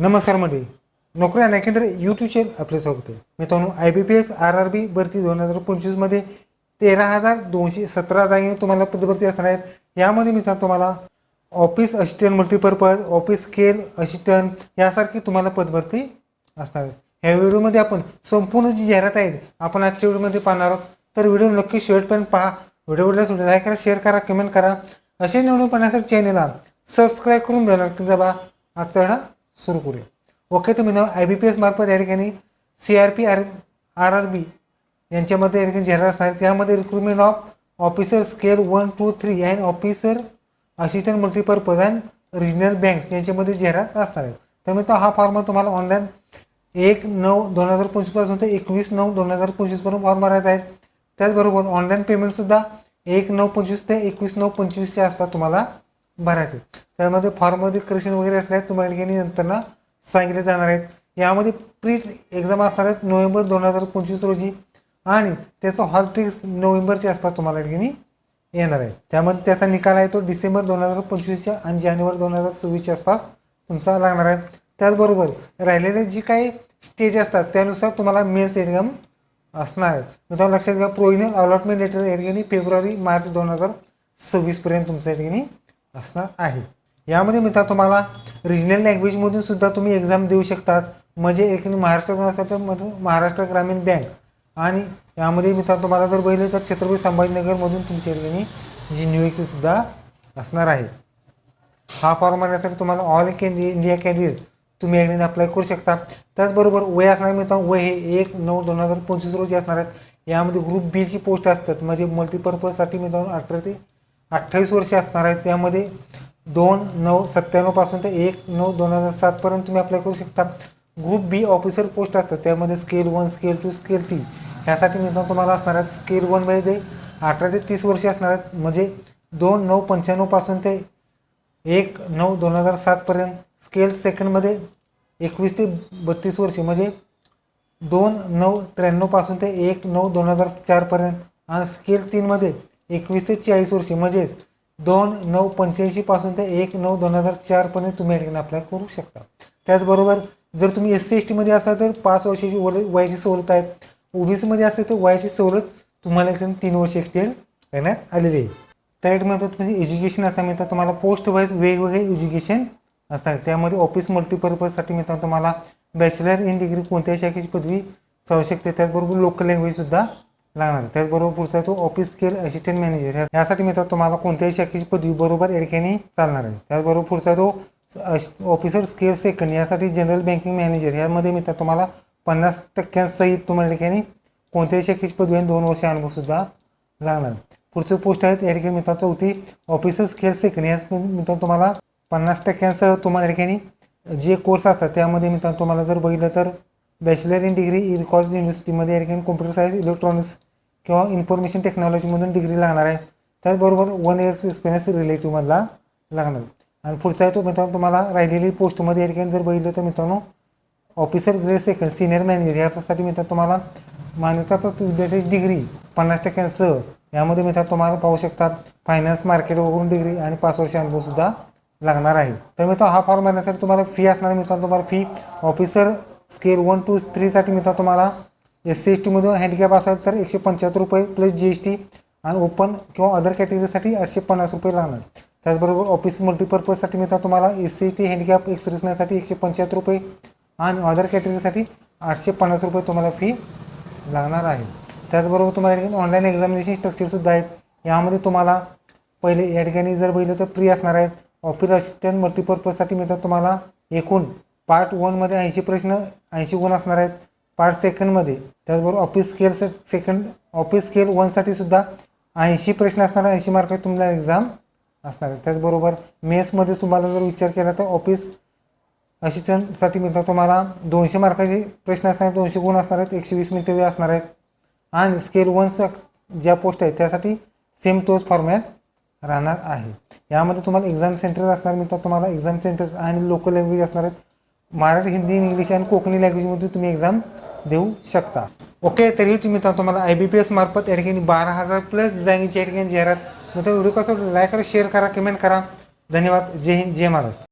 नमस्कार मंडळी. नोकरी आणि केंद्र यूट्यूब चॅनल आपले स्वागत आहे. मित्रांनो I B P S R R B भरती दोन हजार पंचवीसमध्ये तेरा हजार दोनशे सतरा जागी तुम्हाला पदभरती असणार आहेत. यामध्ये मित्रांनो तुम्हाला office assistant multipurpose office scale assistant यासारखी तुम्हाला पदभरती असणार आहेत. ह्या व्हिडिओमध्ये आपण संपूर्ण जी जाहिरात आहे आपण आजच्या व्हिडिओमध्ये पाहणार आहोत. तर व्हिडिओ नक्की शेवटपर्यंत पहा. व्हिडिओ आवडल्यास व्हिडिओ लाईक करा शेअर करा कमेंट करा. असे निवडून पाहण्यासाठी चॅनलला सबस्क्राईब करून देणार की बा आजचा सुरू करूया. ओके तुम्ही ना आय बी पी एस मार्फत या ठिकाणी C R P R R R B यांच्यामध्ये या ठिकाणी जाहिरात असणार त्यामध्ये recruitment of officer scale one two three and officer assistant multipurpose and regional banks यांच्यामध्ये जाहिरात असणार आहे. त्यामुळे तो हा फॉर्म तुम्हाला ऑनलाईन एक नऊ दोन हजार पंचवीसपासून ते एकवीस नऊ दोन हजार पंचवीसपर्यंत फॉर्म भरायचा आहे. त्याचबरोबर ऑनलाईन पेमेंटसुद्धा एक नऊ पंचवीस ते एकवीस नऊ पंचवीसच्या आसपास तुम्हाला भरायचे. त्यामध्ये फॉर्ममध्ये करेक्शन वगैरे असल्यास तुम्हाला ठिकाणी नंतर सांगितले जाणार आहेत. यामध्ये प्री एक्झाम असणार आहेत नोव्हेंबर दोन हजार पंचवीस रोजी. आणि त्याचं हॉल ट्रिक्स नोव्हेंबरच्या आसपास तुम्हाला ठिकाणी येणार आहे. त्यामध्ये त्याचा निकाल आहे तो डिसेंबर दोन हजार पंचवीसच्या आणि जानेवारी दोन हजार सव्वीसच्या आसपास तुमचा लागणार आहे. त्याचबरोबर राहिलेले जी काही स्टेज असतात त्यानुसार तुम्हाला मेन्स एक्झाम असणार आहेत मित्रांनो लक्षात घ्या प्रोविनल अलॉटमेंट लेटर या ठिकाणी फेब्रुवारी मार्च दोन हजार सव्वीसपर्यंत तुमच्या ठिकाणी असणार आहे. यामध्ये मित्र तुम्हाला रिजनल लँग्वेजमधून सुद्धा तुम्ही एक्झाम देऊ शकताच. म्हणजे एक महाराष्ट्रातून असेल तर मध महाराष्ट्र ग्रामीण बँक आणि यामध्ये मित्र तुम्हाला जर बघितलं तर छत्रपती संभाजीनगरमधून तुमच्या ठिकाणी जी नियुक्तीसुद्धा असणार आहे. हा फॉर्म भरण्यासाठी तुम्हाला ऑल इंडिया कॅन्डिडेट तुम्ही या अप्लाय करू शकता. त्याचबरोबर वय असणार मित्रांनो वय हे एक नऊ दोन हजार पंचवीस रोजी असणार आहेत यामध्ये ग्रुप बीची पोस्ट असतात. म्हणजे मल्टीपर्पजसाठी मित्रांनो अठरा ते अठ्ठावीस वर्षे असणार आहेत. त्यामध्ये दोन नऊ सत्त्याण्णवपासून ते एक नऊ दोन हजार सातपर्यंत तुम्ही अप्लाय करू शकता. ग्रुप बी ऑफिसर पोस्ट असतात त्यामध्ये scale one scale two scale three ह्यासाठी मित्रांनो तुम्हाला असणार आहेत स्केल वनमध्ये अठरा ते तीस वर्षे असणार आहेत. म्हणजे दोन नऊ पंच्याण्णवपासून ते एक नऊ दोन हजार सातपर्यंत स्केल सेकंडमध्ये एकवीस ते बत्तीस वर्षे. म्हणजे दोन नऊ त्र्याण्णवपासून ते एक नऊ दोन हजार चारपर्यंत आणि स्केल तीनमध्ये एकवीस ते चाळीस वर्षे म्हणजेच दोन नऊ पंच्याऐंशीपासून ते एक नऊ दोन हजार चारपर्यंत तुम्ही या ठिकाणी अप्लाय करू शकता. त्याचबरोबर जर तुम्ही एस सी एस टीमध्ये असाल तर पाच वर्षाची वर वयाची सवलत आहे. ओबीसीमध्ये असेल तर वयाची सवलत तुम्हाला इकडे तीन वर्ष एक्सटेंड करण्यात आलेली आहे. त्यामध्ये तुमची एज्युकेशन असं मिळतं तुम्हाला पोस्ट वाईज वेगवेगळे एज्युकेशन असतात. त्यामध्ये ऑफिस मल्टीपर्पजसाठी मिळतात तुम्हाला बॅचलर इन डिग्री कोणत्याही शाखेची पदवी चालू शकते. त्याचबरोबर लोकल लँग्वेजसुद्धा लागणार. त्याचबरोबर पुढचा तो ऑफिस स्केल असिस्टंट मॅनेजर यासाठी मिळतात तुम्हाला कोणत्याही शाखेची पदवी बरोबर या ठिकाणी चालणार आहे. त्याचबरोबर पुढचा तो ऑफिसर स्केल सेकंड यासाठी जनरल बँकिंग मॅनेजर यामध्ये मिळतात तुम्हाला पन्नास टक्क्यांसहित तुम्हाला या ठिकाणी कोणत्याही शाखेची पदवी आणि दोन वर्ष अनुभवसुद्धा लागणार. पुढचे पोस्ट आहेत या ठिकाणी मिळतात चौथी ऑफिसर स्केल सेकंड याच मिळतात तुम्हाला पन्नास टक्क्यांसह तुम्हाला या ठिकाणी जे कोर्स असतात त्यामध्ये मिळतात तुम्हाला जर बघितलं तर बॅचलर इन डिग्री इरकॉस्ट युनिव्हर्सिटीमध्ये या ठिकाणी कॉम्प्युटर सायन्स इलेक्ट्रॉनिक्स किंवा इन्फॉर्मेशन टेक्नॉलॉजीमधून डिग्री लागणार आहे. त्याचबरोबर वन इयर्स एक्सपिरियन्स रिलेटिव्हमधला लागणार. आणि पुढचा आहे तो मित्रांनो तुम्हाला राहिलेली पोस्टमध्ये या ठिकाणी जर बघितलं तर मित्रांनो officer grade second senior manager ह्यासाठी मिळतात तुम्हाला मान्यताप्राप्त विद्यार्थी डिग्री पन्नास टक्क्यांसह यामध्ये मिळतात तुम्हाला पाहू शकतात. फायनान्स मार्केट वगैरे डिग्री आणि पाच वर्ष अनुभवसुद्धा लागणार आहे. तर मित्रांनो हा फॉर्म भरण्यासाठी तुम्हाला फी असणार मित्रांनो तुम्हाला fee officer scale one two थ्रीसाठी मिळतात तुम्हाला एस सी एस टीमधून हँडिकॅप असेल तर एकशे पंच्याहत्तर रुपये प्लस जी एस टी आणि ओपन किंवा अदर कॅटेगरीसाठी आठशे पन्नास रुपये लागणार. त्याचबरोबर ऑफिस मल्टीपर्पजसाठी मिळतात तुम्हाला S C S T handicap एक्सप्रेसमॅनसाठी एकशे पंच्याहत्तर रुपये आणि अदर कॅटेगरीसाठी आठशे पन्नास रुपये तुम्हाला फी लागणार आहे. त्याचबरोबर तुम्हाला या ठिकाणी ऑनलाईन एक्झामिनेशन स्ट्रक्चरसुद्धा आहेत. यामध्ये तुम्हाला पहिले या ठिकाणी जर बघितलं तर फ्री असणार आहेत ऑफिस असिस्टंट मल्टीपर्पजसाठी मिळतात तुम्हाला एकूण पार्ट वनमध्ये ऐंशी प्रश्न ऐंशी गुण असणार आहेत. पार्ट सेकंडमध्ये त्याचबरोबर ऑफिस स्केल से सेकंड ऑफिस स्केल वनसाठी सुद्धा ऐंशी प्रश्न असणार ऐंशी मार्क तुम्हाला एक्झाम असणार आहे त्याचबरोबर मेसमध्ये तुम्हाला जर विचार केला तर ऑफिस असिस्टंटसाठी मिळतात तुम्हाला दोनशे मार्काचे प्रश्न असणार आहेत. दोनशे गुण असणार आहेत. एकशे वीस मिनिटं वेळ असणार आहेत. आणि स्केल वन ज्या पोस्ट आहेत त्यासाठी सेम तोच फॉर्मॅट राहणार आहे. यामध्ये तुम्हाला एक्झाम सेंटर असणार मित्र तुम्हाला एक्झाम सेंटर आणि लोकल लँग्वेज असणार आहेत. मराठी हिंदी इंग्लिश आणि कोकणी लँग्वेजमध्ये तुम्ही एक्झाम देऊ शकता. ओके तरीही तुम्ही मित्रांनो तुम्हाला आय बी पी एस मार्फत या ठिकाणी बारा हजार प्लस जागेची या ठिकाणी जाहिरात. मित्रांनो व्हिडिओ कसं लाईक करा शेअर करा कमेंट करा. धन्यवाद. जय हिंद जय महाराष्ट्र.